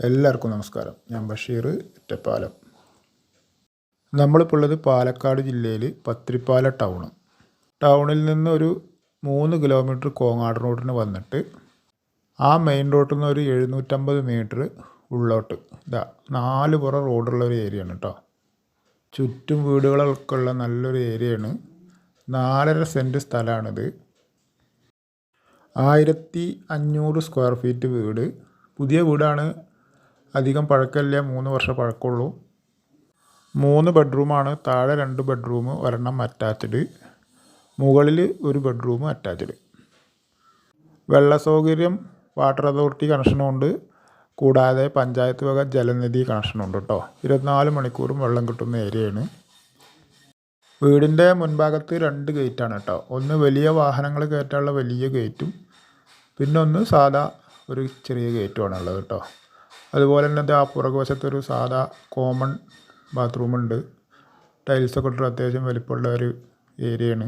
എല്ലാവർക്കും നമസ്കാരം. ഞാൻ ബഷീർ ഒറ്റപ്പാലം. നമ്മളിപ്പോൾ ഉള്ളത് പാലക്കാട് ജില്ലയിൽ പത്രിപ്പാല ടൗണ്. ടൗണിൽ നിന്ന് ഒരു മൂന്ന് കിലോമീറ്റർ കോങ്ങാട് റോഡിന് വന്നിട്ട് ആ മെയിൻ റോഡിൽ നിന്ന് ഒരു എഴുന്നൂറ്റമ്പത് മീറ്റർ ഉള്ളോട്ട്. ഇതാ നാല് പുറം റോഡുള്ള ഒരു ഏരിയയാണ് കേട്ടോ ചുറ്റും വീടുകളൊക്കെ ഉള്ള നല്ലൊരു ഏരിയയാണ് നാലര സെന്റ് സ്ഥലമാണിത് ആയിരത്തി അഞ്ഞൂറ് സ്ക്വയർ ഫീറ്റ് വീട്. പുതിയ വീടാണ് അധികം പഴക്കമില്ല മൂന്ന് വർഷം പഴക്കമുള്ളൂ. മൂന്ന് ബെഡ്റൂമാണ് താഴെ രണ്ട് ബെഡ്റൂം ഒരെണ്ണം അറ്റാച്ച്ഡ്. മുകളിൽ ഒരു ബെഡ്റൂം അറ്റാച്ച്ഡ്. വെള്ള സൗകര്യം വാട്ടർ അതോറിറ്റി കണക്ഷനുമുണ്ട് കൂടാതെ പഞ്ചായത്ത് വക ജലനിധി കണക്ഷനുണ്ട് കേട്ടോ. ഇരുപത്തിനാല് മണിക്കൂറും വെള്ളം കിട്ടുന്ന ഏരിയയാണ്. വീടിന്റെ മുൻഭാഗത്ത് രണ്ട് ഗേറ്റാണ് കേട്ടോ. ഒന്ന് വലിയ വാഹനങ്ങൾ കയറ്റാനുള്ള വലിയ ഗേറ്റും പിന്നെ ഒന്ന് സാധാ ഒരു ചെറിയ ഗേറ്റുമാണുള്ളത് കേട്ടോ. അതുപോലെ തന്നെ ആ പുറകുവശത്തൊരു സാധാ കോമൺ ബാത്റൂമുണ്ട് ടൈൽസൊക്കെ ഇട്ടിട്ട് അത്യാവശ്യം വലിപ്പമുള്ള ഒരു ഏരിയയാണ്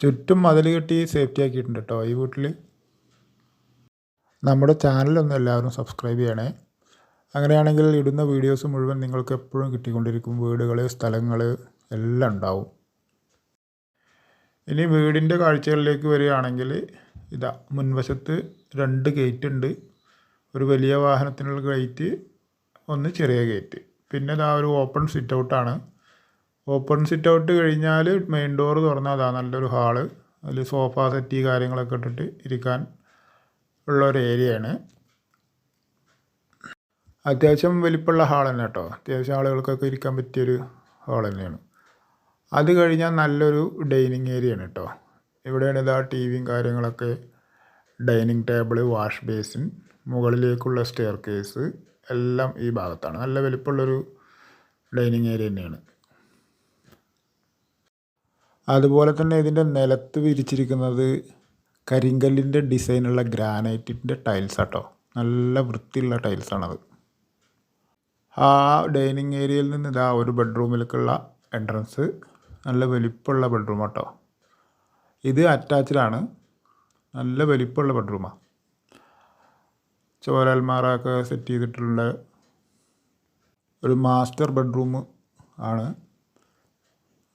ചുറ്റും മതിൽ കെട്ടി സേഫ്റ്റി ആക്കിയിട്ടുണ്ട് കേട്ടോ ഈ വീട്ടിൽ നമ്മുടെ ചാനലൊന്നും എല്ലാവരും സബ്സ്ക്രൈബ് ചെയ്യണേ. അങ്ങനെയാണെങ്കിൽ ഇടുന്ന വീഡിയോസ് മുഴുവൻ നിങ്ങൾക്ക് എപ്പോഴും കിട്ടിക്കൊണ്ടിരിക്കും. വീടുകൾ സ്ഥലങ്ങൾ എല്ലാം ഉണ്ടാവും. ഇനി വീടിന്റെ കാഴ്ചകളിലേക്ക് വരികയാണെങ്കിൽ ഇതാ മുൻവശത്ത് രണ്ട് ഗേറ്റ് ഉണ്ട്. ഒരു വലിയ വാഹനത്തിനുള്ള ഗേറ്റ് ഒന്ന് ചെറിയ ഗേറ്റ് പിന്നെ ഇതാ ഒരു ഓപ്പൺ സിറ്റ് ഔട്ടാണ് ഓപ്പൺ സിറ്റ് ഔട്ട് കഴിഞ്ഞാൽ മെയിൻ ഡോർ തുറന്നാൽ അതാ നല്ലൊരു ഹാൾ അതിൽ സോഫ സെറ്റി കാര്യങ്ങളൊക്കെ ഇട്ടിട്ട് ഇരിക്കാൻ ഉള്ള ഒരു ഏരിയയാണ് അത്യാവശ്യം വലിപ്പമുള്ള ഹാൾ തന്നെ കേട്ടോ. അത്യാവശ്യം ആളുകൾക്കൊക്കെ ഇരിക്കാൻ പറ്റിയൊരു ഹാൾ തന്നെയാണ്. അത് കഴിഞ്ഞാൽ നല്ലൊരു ഡൈനിങ് ഏരിയയാണ് കേട്ടോ. ഇവിടെയാണ് ഇതാ ടി വിയും കാര്യങ്ങളൊക്കെ ഡൈനിങ് ടേബിൾ വാഷ് ബേസിൻ മുകളിലേക്കുള്ള സ്റ്റെയർ കേസ് എല്ലാം ഈ ഭാഗത്താണ്. നല്ല വലിപ്പമുള്ളൊരു ഡൈനിങ് ഏരിയ തന്നെയാണ്. അതുപോലെ തന്നെ ഇതിന്റെ നിലത്ത് വിരിച്ചിരിക്കുന്നത് കരിങ്കല്ലിന്റെ ഡിസൈനുള്ള ഗ്രാനൈറ്റിന്റെ ടൈൽസ് ആട്ടോ. നല്ല വൃത്തിയുള്ള ടൈൽസാണത് ആ ഡൈനിങ് ഏരിയയിൽ നിന്ന് ഇതാ ഒരു ബെഡ്റൂമിലേക്കുള്ള എൻട്രൻസ് നല്ല വലിപ്പമുള്ള ബെഡ്റൂം ആട്ടോ. ഇത് അറ്റാച്ച്ഡാണ് നല്ല വലിപ്പമുള്ള ബെഡ്റൂമാണ് ചോരൽമാറൊക്കെ സെറ്റ് ചെയ്തിട്ടുള്ള ഒരു മാസ്റ്റർ ബെഡ്റൂം ആണ്.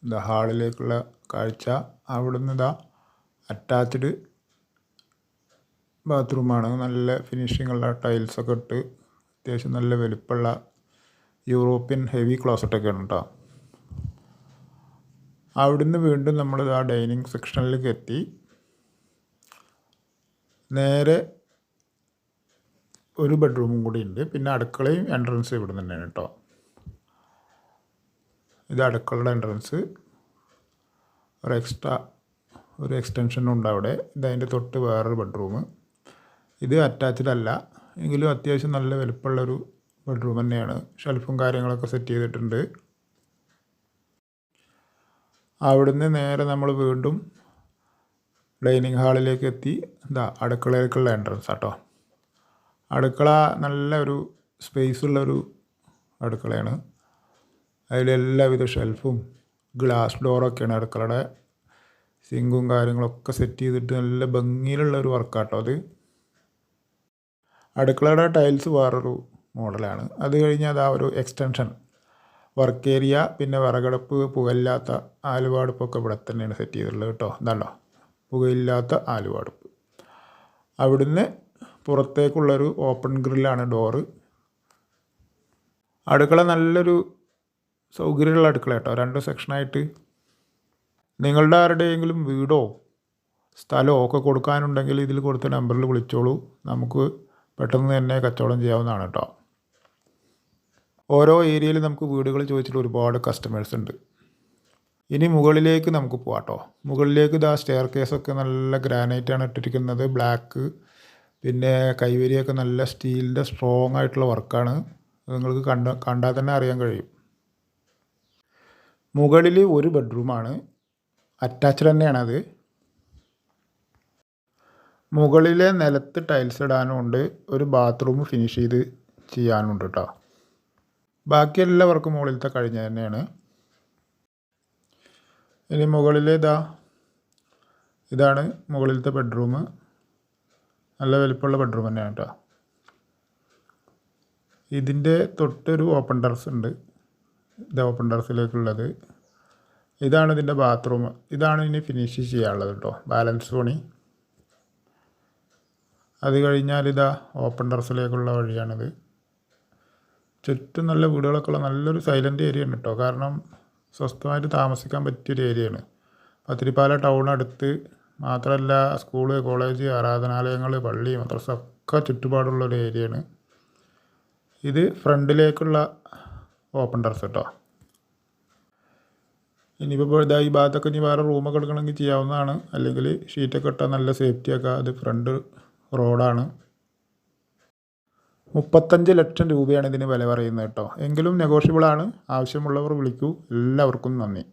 ഇതാ ഹാളിലേക്കുള്ള കാഴ്ച. അവിടുന്ന് ഇതാ അറ്റാച്ച്ഡ് ബാത്റൂമാണ് നല്ല ഫിനിഷിങ്ങുള്ള ടൈൽസൊക്കെ ഇട്ട് അത്യാവശ്യം നല്ല വലുപ്പമുള്ള യൂറോപ്യൻ ഹെവി ക്ലോസറ്റൊക്കെയാണ് കേട്ടോ അവിടുന്ന് വീണ്ടും നമ്മൾ ആ ഡൈനിങ് സെക്ഷനിലേക്ക് എത്തി. നേരെ ഒരു ബെഡ്റൂമും കൂടി ഉണ്ട്. പിന്നെ അടുക്കളയും എൻട്രൻസ് ഇവിടെ തന്നെയാണ് കേട്ടോ. ഇത് അടുക്കളയുടെ എൻട്രൻസ് ഒരു എക്സ്ട്രാ ഒരു എക്സ്റ്റൻഷനും ഉണ്ട് അവിടെ. ഇതതിന്റെ തൊട്ട് വേറൊരു ബെഡ്റൂം ഇത് അറ്റാച്ച്ഡ് അല്ല. എങ്കിലും അത്യാവശ്യം നല്ല വലുപ്പമുള്ളൊരു ബെഡ്റൂം തന്നെയാണ്. ഷെൽഫും കാര്യങ്ങളൊക്കെ സെറ്റ് ചെയ്തിട്ടുണ്ട്. അവിടുന്ന് നേരെ നമ്മൾ വീണ്ടും ഡൈനിങ് ഹാളിലേക്ക് എത്തി. ഇതാ അടുക്കളയിലേക്കുള്ള എൻട്രൻസ് ആട്ടോ അടുക്കള നല്ല ഒരു സ്പേസ് ഉള്ളൊരു അടുക്കളയാണ്. അതിലെല്ലാവിധ ഷെൽഫും ഗ്ലാസ് ഡോറൊക്കെയാണ് അടുക്കളയുടെ സിങ്കും കാര്യങ്ങളൊക്കെ സെറ്റ് ചെയ്തിട്ട് നല്ല ഭംഗിയിലുള്ള ഒരു വർക്കാട്ടോ അത്. അടുക്കളയുടെ ടൈൽസ് വേറൊരു മോഡലാണ് അത് കഴിഞ്ഞാൽ അതാ ഒരു എക്സ്റ്റൻഷൻ വർക്ക് ഏരിയ പിന്നെ വിറകടുപ്പ് പുകയില്ലാത്ത ആലുവാടുപ്പൊക്കെ ഇവിടെ തന്നെയാണ് സെറ്റ് ചെയ്തിട്ടുള്ളത് കേട്ടോ. എന്താണോ പുകയില്ലാത്ത ആലുവാടുപ്പ്. അവിടുന്ന് പുറത്തേക്കുള്ളൊരു ഓപ്പൺ ഗ്രില്ലാണ് ഡോറ് അടുക്കള നല്ലൊരു സൗകര്യമുള്ള അടുക്കള കേട്ടോ. രണ്ട് സെക്ഷനായിട്ട് നിങ്ങളുടെ ആരുടെയെങ്കിലും വീടോ സ്ഥലമോ ഒക്കെ കൊടുക്കാനുണ്ടെങ്കിൽ ഇതിൽ കൊടുത്ത നമ്പറിൽ വിളിച്ചോളൂ. നമുക്ക് പെട്ടെന്ന് തന്നെ കച്ചവടം ചെയ്യാവുന്നതാണ് കേട്ടോ. ഓരോ ഏരിയയിൽ നമുക്ക് വീടുകൾ ചോദിച്ചിട്ട് ഒരുപാട് കസ്റ്റമേഴ്സ് ഉണ്ട്. ഇനി മുകളിലേക്ക് നമുക്ക് പോകാം കേട്ടോ. മുകളിലേക്ക് ഇതാ സ്റ്റെയർ കേസൊക്കെ നല്ല ഗ്രാനൈറ്റാണ് ഇട്ടിരിക്കുന്നത്. ബ്ലാക്ക് പിന്നെ കൈവരിയൊക്കെ നല്ല സ്റ്റീലിന്റെ സ്ട്രോങ് ആയിട്ടുള്ള വർക്കാണ്. നിങ്ങൾക്ക് കണ്ട കണ്ടാൽ തന്നെ അറിയാൻ കഴിയും. മുകളിൽ ഒരു ബെഡ്റൂമാണ് അറ്റാച്ച്ഡ് തന്നെയാണത് മുകളിലെ നിലത്ത് ടൈൽസ് ഇടാനും ഉണ്ട് ഒരു ബാത്റൂം ഫിനിഷ് ചെയ്ത് ചെയ്യാനുണ്ട് കേട്ടോ ബാക്കി എല്ലാ വർക്കും മുകളിലത്തെ കഴിഞ്ഞ തന്നെയാണ്. ഇനി മുകളിലേതാ ഇതാണ് മുകളിലത്തെ ബെഡ്റൂം നല്ല വലിപ്പമുള്ള ബെഡ്റൂം തന്നെയാണ് കേട്ടോ. ഇതിന്റെ തൊട്ടൊരു ഓപ്പൺ ടെറസ് ഉണ്ട്. ഇത് ഓപ്പൺ ടെറസിലേക്കുള്ളത് ഇതാണ് ഇതിന്റെ ബാത്റൂം ഇതാണ് ഇനി ഫിനിഷ് ചെയ്യാനുള്ളത് കേട്ടോ. ബാലൻസ് പണി. അത് കഴിഞ്ഞാൽ ഇതാ ഓപ്പൺ ടെറസിലേക്കുള്ള വഴിയാണിത്. ചുറ്റും നല്ല വീടുകളൊക്കെ ഉള്ള നല്ലൊരു സൈലന്റ് ഏരിയ ഉണ്ട് കേട്ടോ. കാരണം സ്വസ്ഥമായിട്ട് താമസിക്കാൻ പറ്റിയൊരു ഏരിയയാണ് പത്തിരിപ്പാല ടൗൺ അടുത്ത് മാത്രമല്ല സ്കൂൾ കോളേജ് ആരാധനാലയങ്ങൾ പള്ളി മദ്രസ ഒക്കെ ചുറ്റുപാടുള്ള ഒരു ഏരിയയാണ്. ഇത് ഫ്രണ്ടിലേക്കുള്ള ഓപ്പൺ ടെറസ് കേട്ടോ ഇനിയിപ്പോൾ ഇതാ ഈ ഭാഗത്തൊക്കെ ഇനി വേറെ റൂമൊക്കെ എടുക്കണമെങ്കിൽ ചെയ്യാവുന്നതാണ്. അല്ലെങ്കിൽ ഷീറ്റൊക്കെ ഇട്ടാൽ നല്ല സേഫ്റ്റിയൊക്കെ അത് ഫ്രണ്ട് റോഡാണ് മുപ്പത്തഞ്ച് ലക്ഷം രൂപയാണ് ഇതിന് വില പറയുന്നത് കേട്ടോ. എങ്കിലും നെഗോഷ്യബിളാണ് ആവശ്യമുള്ളവർ വിളിക്കൂ. എല്ലാവർക്കും നന്ദി.